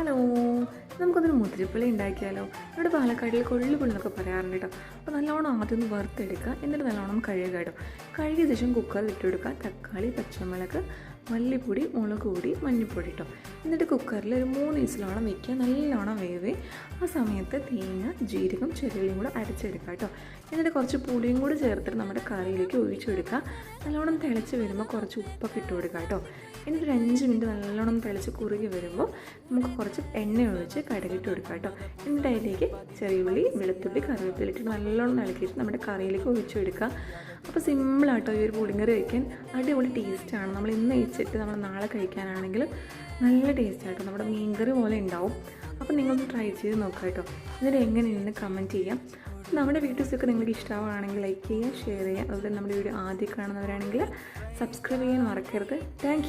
Hello നമുക്കൊന്നൊരു മുതിരിപ്പുളി ഉണ്ടാക്കിയാലോ? ഇവിടെ പാലക്കാടിൽ കൊള്ളിപ്പുളി എന്നൊക്കെ പറയാറുണ്ട് കേട്ടോ. അപ്പോൾ നല്ലോണം ആദ്യം ഒന്ന് വറുത്തെടുക്കുക എന്നിട്ട് നല്ലോണം കഴുകുക കേട്ടോ. കഴുകിയ ശേഷം കുക്കറിൽ ഇട്ട് കൊടുക്കുക തക്കാളി പച്ചമുളക് മല്ലിപ്പൊടി മുളക് പൊടി മഞ്ഞൾപ്പൊടി കേട്ടോ എന്നിട്ട് കുക്കറിൽ ഒരു മൂന്ന് വിസിലോളം വയ്ക്കുക നല്ലോണം വേവേ. ആ സമയത്ത് തേങ്ങ ജീരകം ചെറിയും കൂടെ അരച്ചെടുക്കുക കേട്ടോ. എന്നിട്ട് കുറച്ച് പുളിയും കൂടി ചേർത്തിട്ട് നമ്മുടെ കറിയിലേക്ക് ഒഴിച്ചു കൊടുക്കുക നല്ലോണം തിളച്ച് വരുമ്പോൾ കുറച്ച് ഉപ്പൊക്കെ ഇട്ട് കൊടുക്കുക കേട്ടോ. എന്നിട്ട് ഒരു അഞ്ച് മിനിറ്റ് നല്ലോണം തിളച്ച് കുറുകി വരുമ്പോൾ നമുക്ക് കുറച്ച് എണ്ണ ഒഴിച്ച് കടകിട്ട് കൊടുക്കുക കേട്ടോ. എന്നിട്ട് അതിലേക്ക് ചെറിയ ഉള്ളി വെളുത്തുള്ളി കറിവേപ്പില ഇട്ടിട്ട് നല്ലോണം ഇളക്കിയിട്ട് നമ്മുടെ കറിയിലേക്ക് ഒഴിച്ചു കൊടുക്കുക അപ്പോൾ സിമ്പിളാട്ടോ ഈ ഒരു പുളിങ്കറി വയ്ക്കാൻ. അടിപൊളി ടേസ്റ്റാണ് നമ്മൾ ഇന്ന് കഴിച്ചിട്ട് നമ്മൾ നാളെ കഴിക്കാനാണെങ്കിൽ നല്ല ടേസ്റ്റാട്ടോ നമ്മുടെ മീൻകറി പോലെ ഉണ്ടാവും. അപ്പോൾ നിങ്ങളൊന്ന് ട്രൈ ചെയ്ത് നോക്കുക കേട്ടോ. എന്നിട്ട് എങ്ങനെയുണ്ടെന്ന് കമന്റ് ചെയ്യാം. നമ്മുടെ വീഡിയോസൊക്കെ നിങ്ങൾക്ക് ഇഷ്ടമാവുകയാണെങ്കിൽ ലൈക്ക് ചെയ്യുക ഷെയർ ചെയ്യുക. അതുപോലെ നമ്മുടെ വീഡിയോ ആദ്യം കാണുന്നവരാണെങ്കിൽ സബ്സ്ക്രൈബ് ചെയ്യാൻ മറക്കരുത്. താങ്ക്